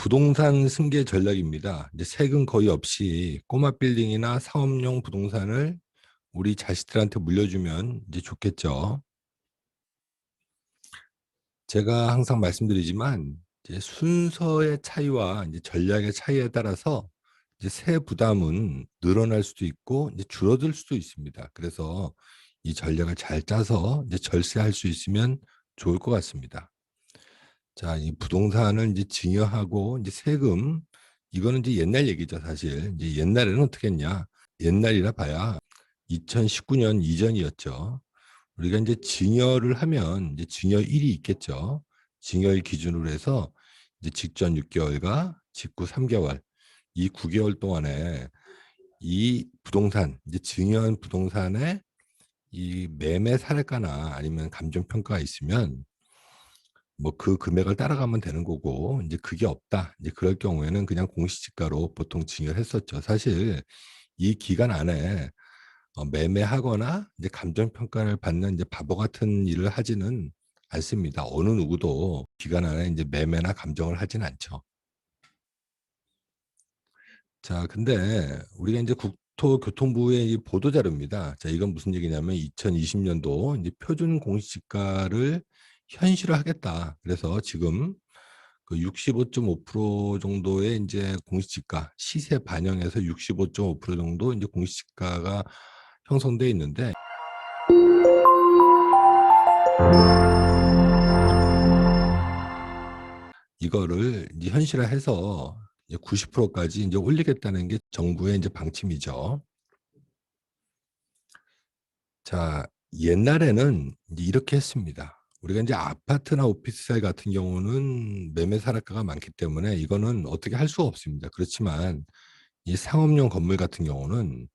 부동산 승계 전략입니다. 이제 세금 거의 없이 꼬마 빌딩이나 상업용 부동산을 우리 자식들한테 물려주면 이제 좋겠죠. 제가 항상 말씀드리지만 이제 순서의 차이와 이제 전략의 차이에 따라서 이제 세 부담은 늘어날 수도 있고 이제 줄어들 수도 있습니다. 그래서 이 전략을 잘 짜서 이제 절세할 수 있으면 좋을 것 같습니다. 자, 이 부동산을 이제 증여하고 이제 세금 이거는 이제 옛날 얘기죠, 사실. 이제 옛날에는 어떻게 했냐? 옛날이라 봐야 2019년 이전이었죠. 우리가 이제 증여를 하면 이제 증여일이 있겠죠. 증여일 기준으로 해서 이제 직전 6개월과 직후 3개월 이 9개월 동안에 이 부동산 이제 증여한 부동산에 이 매매 사례가나 아니면 감정 평가가 있으면 뭐 그 금액을 따라가면 되는 거고 이제 그게 없다. 이제 그럴 경우에는 그냥 공시지가로 보통 증여를 했었죠. 사실 이 기간 안에 어 매매하거나 이제 감정 평가를 받는 이제 바보 같은 일을 하지는 않습니다. 어느 누구도 기간 안에 이제 매매나 감정을 하진 않죠. 자, 근데 우리가 이제 국토교통부의 이 보도 자료입니다. 자, 이건 무슨 얘기냐면 2020년도 이제 표준 공시지가를 현실화하겠다. 그래서 지금 그 65.5% 정도의 이제 공시지가 시세 반영해서 65.5% 정도 이제 공시지가가 형성돼 있는데 이거를 이제 현실화해서 이제 90%까지 이제 올리겠다는 게 정부의 이제 방침이죠. 자, 옛날에는 이렇게 했습니다. 우리가 이제 아파트나 오피스텔 같은 경우는 매매 사례가가 많기 때문에 이거는 어떻게 할 수가 없습니다. 그렇지만 이 상업용 건물 같은 경우는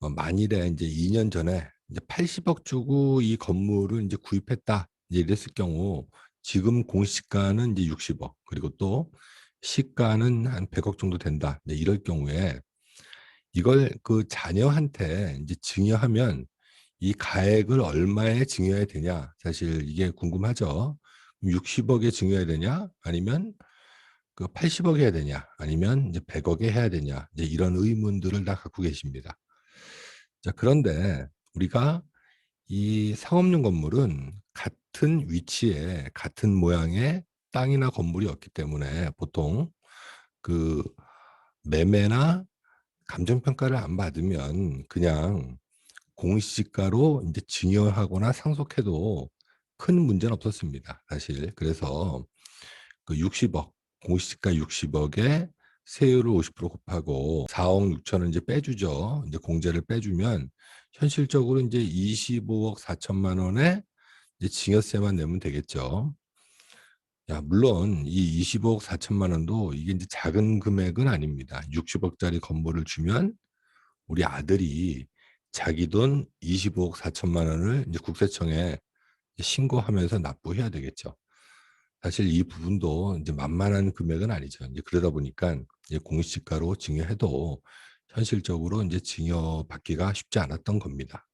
어 만일에 이제 2년 전에 이제 80억 주고 이 건물을 이제 구입했다. 이제 이랬을 경우 지금 공시가는 이제 60억 그리고 또 시가는 한 100억 정도 된다. 이럴 경우에 이걸 그 자녀한테 이제 증여하면 이 가액을 얼마에 증여해야 되냐? 사실 이게 궁금하죠. 60억에 증여해야 되냐? 아니면 그 80억 해야 되냐? 아니면 이제 100억에 해야 되냐? 이제 이런 의문들을 다 갖고 계십니다. 자, 그런데 우리가 이 상업용 건물은 같은 위치에 같은 모양의 땅이나 건물이 없기 때문에 보통 그 매매나 감정 평가를 안 받으면 그냥 공시지가로 이제 증여하거나 상속해도 큰 문제는 없었습니다. 사실 그래서 그 60억 공시지가 60억에 세율을 50% 곱하고 4억 6천을 이제 빼주죠. 이제 공제를 빼주면 현실적으로 이제 25억 4천만 원에 이제 증여세만 내면 되겠죠. 야, 물론 이 25억 4천만 원도 이게 이제 작은 금액은 아닙니다. 60억짜리 건물을 주면 우리 아들이 자기 돈 25억 4천만 원을 이제 국세청에 신고하면서 납부해야 되겠죠. 사실 이 부분도 이제 만만한 금액은 아니죠. 이제 그러다 보니까 이제 공시지가로 증여해도 현실적으로 이제 증여받기가 쉽지 않았던 겁니다.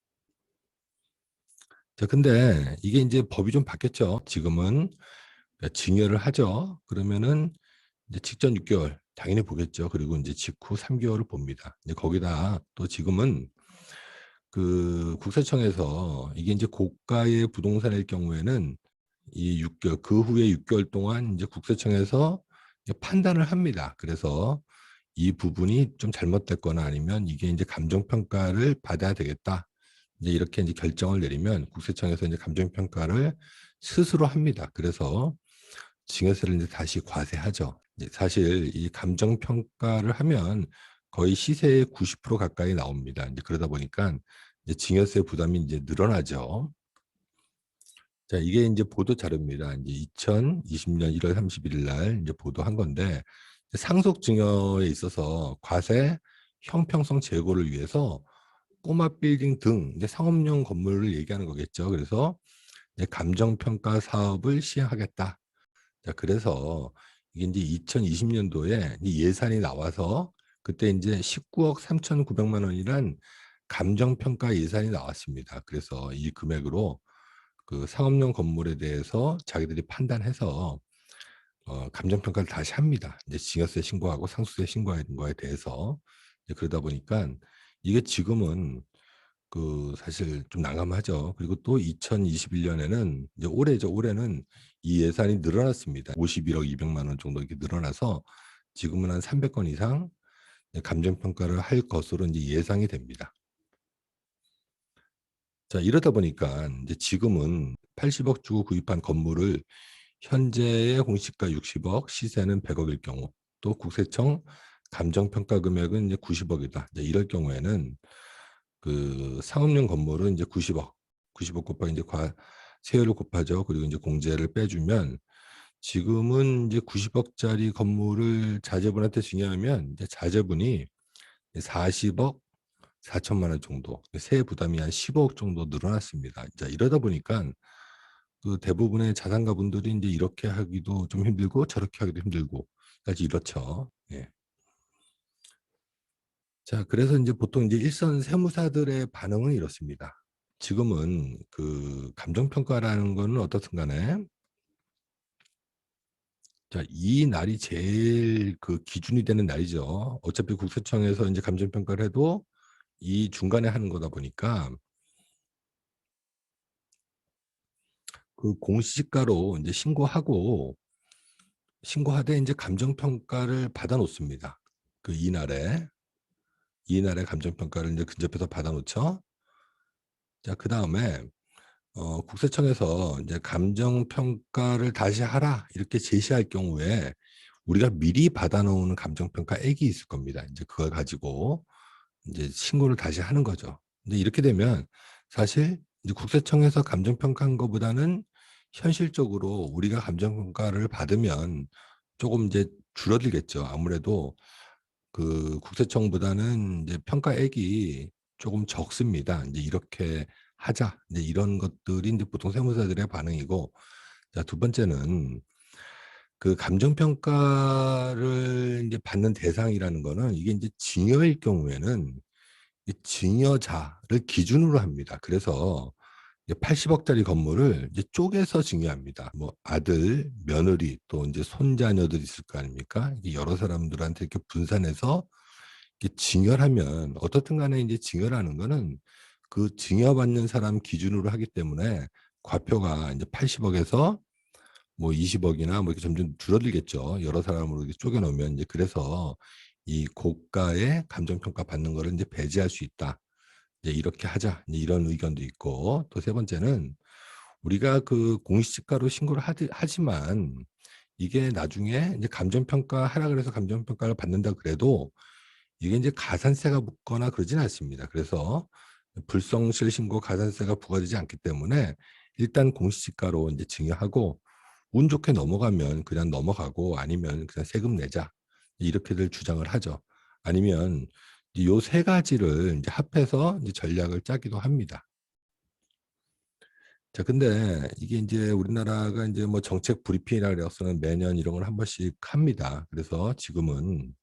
자, 근데 이게 이제 법이 좀 바뀌었죠. 지금은 증여를 하죠. 그러면은 이제 직전 6개월 당연히 보겠죠. 그리고 이제 직후 3개월을 봅니다. 이제 거기다 또 지금은 그 국세청에서 이게 이제 고가의 부동산일 경우에는 이 6개월 그 후에 6개월 동안 이제 국세청에서 판단을 합니다. 그래서 이 부분이 좀 잘못됐거나 아니면 이게 이제 감정 평가를 받아야 되겠다. 이제 이렇게 이제 결정을 내리면 국세청에서 이제 감정 평가를 스스로 합니다. 그래서 증여세를 이제 다시 과세하죠. 이제 사실 이 감정 평가를 하면 거의 시세의 90% 가까이 나옵니다. 이제 그러다 보니까 이제 증여세 부담이 이제 늘어나죠. 자, 이게 이제 보도 자료입니다. 이제 2020년 1월 31일 날 이제 보도한 건데 상속 증여에 있어서 과세 형평성 제고를 위해서 꼬마 빌딩 등 이제 상업용 건물을 얘기하는 거겠죠. 그래서 이제 감정 평가 사업을 시행하겠다. 자, 그래서 이게 이제 2020년도에 예산이 나와서 그때 이제 19억 3,900만 원이란 감정 평가 예산이 나왔습니다. 그래서 이 금액으로 그 상업용 건물에 대해서 자기들이 판단해서 어 감정평가를 다시 합니다. 이제 증여세 신고하고 상속세 신고하는 거에 대해서. 그러다 보니까 이게 지금은 그 사실 좀 난감하죠. 그리고 또 2021 년에는 이제 올해죠. 올해는 이 예산이 늘어났습니다. 51억 200만 원 정도 이렇게 늘어나서 지금은 한 300건 이상 감정평가를 할 것으로 이제 예상이 됩니다. 자 이러다 보니까 이제 지금은 80억 주고 구입한 건물을 현재의 공시가 60억, 시세는 100억일 경우, 또 국세청 감정평가 금액은 이제 90억이다. 이제 이럴 경우에는 그 상업용 건물은 이제 90억, 90억 곱하기 이제 과 세율을 곱하죠. 그리고 이제 공제를 빼주면 지금은 이제 90억짜리 건물을 자제분한테 증여하면 이제 자제분이 40억 4천만 원 정도, 세액 부담이 한 15억 정도 늘어났습니다. 자, 이러다 보니까 그 대부분의 자산가 분들이 이제 이렇게 하기도 좀 힘들고 저렇게 하기도 힘들고 까지 이렇죠. 예. 자, 그래서 이제 보통 이제 일선 세무사들의 반응은 이렇습니다. 지금은 그 감정평가라는 거는 어떻든 간에 자, 이 날이 제일 그 기준이 되는 날이죠. 어차피 국세청에서 이제 감정평가를 해도 이 중간에 하는 거다 보니까 그 공시지가로 이제 신고하고 신고하되 이제 감정평가를 받아 놓습니다. 그 이날에 이날에 감정평가를 이제 근접해서 받아 놓죠. 자, 그 다음에 어 국세청에서 이제 감정평가를 다시 하라 이렇게 제시할 경우에 우리가 미리 받아 놓은 감정평가 액이 있을 겁니다. 이제 그걸 가지고 이제 신고를 다시 하는 거죠. 근데 이렇게 되면 사실 이제 국세청에서 감정평가한 것보다는 현실적으로 우리가 감정평가를 받으면 조금 이제 줄어들겠죠. 아무래도 그 국세청보다는 이제 평가액이 조금 적습니다. 이제 이렇게 하자. 이제 이런 것들이 이제 보통 세무사들의 반응이고, 자, 두 번째는 그 감정평가를 이제 받는 대상이라는 거는 이게 이제 증여일 경우에는 이 증여자를 기준으로 합니다. 그래서 80억짜리 건물을 이제 쪼개서 증여합니다. 뭐 아들, 며느리 또 이제 손자녀들 있을 거 아닙니까? 여러 사람들한테 이렇게 분산해서 이렇게 증여하면 어떻든 간에 이제 증여라는 거는 그 증여받는 사람 기준으로 하기 때문에 과표가 이제 80억에서 뭐 20억이나 뭐 이렇게 점점 줄어들겠죠. 여러 사람으로 이렇게 쪼개 놓으면 이제 그래서 이 고가의 감정평가 받는 거를 이제 배제할 수 있다. 이제 이렇게 하자. 이제 이런 의견도 있고 또 세 번째는 우리가 그 공시지가로 신고를 하지, 하지만 이게 나중에 이제 감정평가 하라 그래서 감정평가를 받는다 그래도 이게 이제 가산세가 붙거나 그러진 않습니다. 그래서 불성실 신고 가산세가 부과되지 않기 때문에 일단 공시지가로 이제 증여하고 운 좋게 넘어가면 그냥 넘어가고 아니면 그냥 세금 내자 이렇게들 주장을 하죠. 아니면 요 세 가지를 이제 합해서 이제 전략을 짜기도 합니다. 자, 근데 이게 이제 우리나라가 이제 뭐 정책 브리핑이라 그래서는 매년 이런 걸 한 번씩 합니다. 그래서 지금은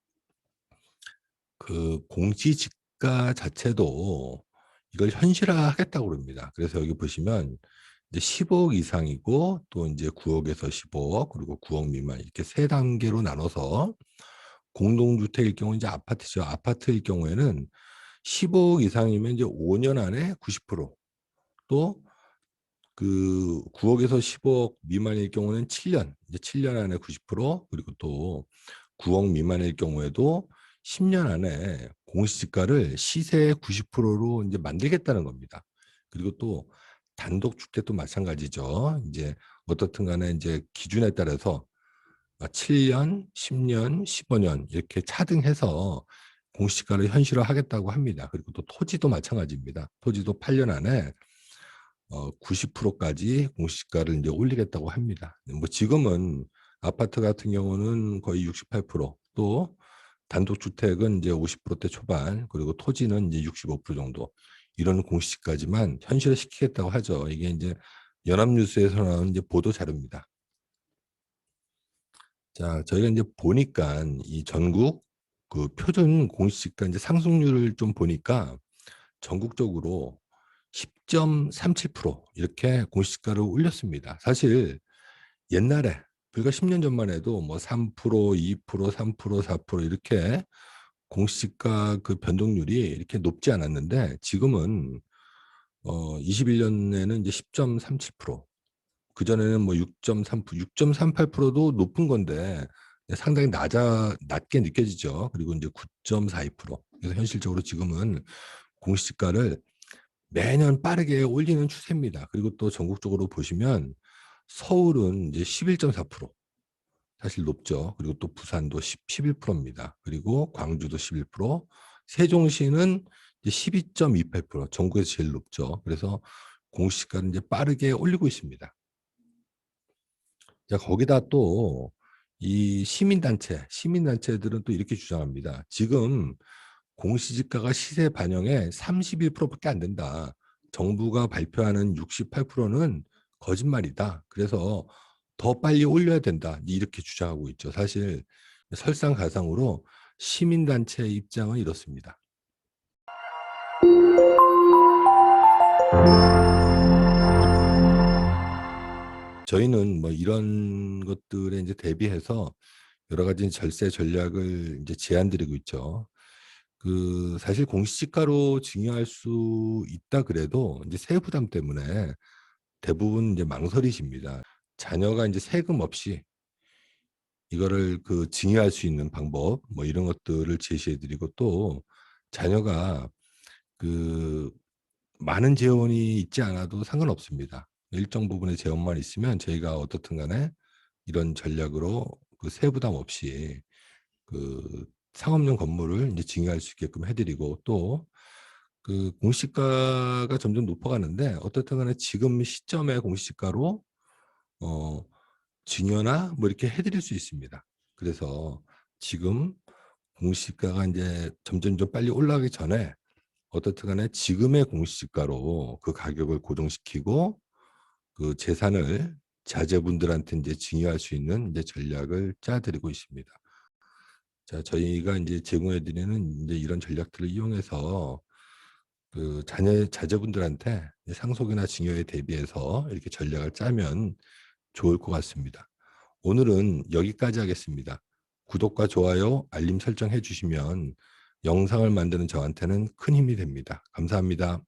그 공시지가 자체도 이걸 현실화 하겠다고 그럽니다. 그래서 여기 보시면 이제 10억 이상이고 또 이제 9억에서 15억 그리고 9억 미만 이렇게 세 단계로 나눠서 공동주택일 경우 이제 아파트죠. 아파트일 경우에는 15억 이상이면 이제 5년 안에 90%또 그 9억에서 10억 미만일 경우는 7년, 이제 7년 안에 90% 그리고 또 9억 미만일 경우에도 10년 안에 공시지가를 시세의 90%로 이제 만들겠다는 겁니다. 그리고 또 단독 주택도 마찬가지죠. 이제 어떻든 간에 이제 기준에 따라서 7년, 10년, 15년 이렇게 차등해서 공시지가를 현실화하겠다고 합니다. 그리고 또 토지도 마찬가지입니다. 토지도 8년 안에 어 90%까지 공시지가를 이제 올리겠다고 합니다. 뭐 지금은 아파트 같은 경우는 거의 68%또 단독주택은 이제 50%대 초반 그리고 토지는 이제 65% 정도 이런 공시지가지만 현실화시키겠다고 하죠. 이게 이제 연합뉴스에서 나온 이제 보도 자료입니다. 자, 저희가 이제 보니까 이 전국 그 표준 공시지가 이제 상승률을 좀 보니까 전국적으로 10.37% 이렇게 공시지가를 올렸습니다. 사실 옛날에 불과 10년 전만 해도 뭐 3%, 2%, 3%, 4% 이렇게 공시지가 그 변동률이 이렇게 높지 않았는데 지금은 어 21년에는 이제 10.37%. 그전에는 뭐 6.3%, 6.38%도 높은 건데 상당히 낮아 낮게 느껴지죠. 그리고 이제 9.42%. 그래서 현실적으로 지금은 공시지가를 매년 빠르게 올리는 추세입니다. 그리고 또 전국적으로 보시면 서울은 이제 11.4% 사실 높죠. 그리고 또 부산도 10, 11%입니다. 그리고 광주도 11%, 세종시는 이제 12.28% 전국에서 제일 높죠. 그래서 공시가를 이제 빠르게 올리고 있습니다. 자, 거기다 또 이 시민단체, 시민단체들은 또 이렇게 주장합니다. 지금 공시지가가 시세 반영에 31%밖에 안 된다. 정부가 발표하는 68%는 거짓말이다. 그래서 더 빨리 올려야 된다. 이렇게 주장하고 있죠. 사실 설상가상으로 시민단체 입장은 이렇습니다. 저희는 뭐 이런 것들에 이제 대비해서 여러 가지 절세 전략을 이제 제안드리고 있죠. 그 사실 공시지가로 증여할 수 있다 그래도 이제 세후 부담 때문에 대부분 이제 망설이십니다. 자녀가 이제 세금 없이 이거를 그 증여할 수 있는 방법 뭐 이런 것들을 제시해 드리고 또 자녀가 그 많은 재원이 있지 않아도 상관없습니다. 일정 부분의 재원만 있으면 저희가 어떻든 간에 이런 전략으로 그 세부담 없이 그 상업용 건물을 이제 증여할 수 있게끔 해드리고 또 그 공시가가 점점 높아가는데 어떻든 간에 지금 시점의 공시가로 어 증여나 뭐 이렇게 해드릴 수 있습니다. 그래서 지금 공시가가 이제 점점 좀 빨리 올라가기 전에 어떻든 간에 지금의 공시지가로 그 가격을 고정시키고 그 재산을 자제분들한테 이제 증여할 수 있는 이제 전략을 짜드리고 있습니다. 자, 저희가 이제 제공해 드리는 이제 이런 전략들을 이용해서 그 자녀 자제분들한테 상속이나 증여에 대비해서 이렇게 전략을 짜면 좋을 것 같습니다. 오늘은 여기까지 하겠습니다. 구독과 좋아요, 알림 설정해 주시면 영상을 만드는 저한테는 큰 힘이 됩니다. 감사합니다.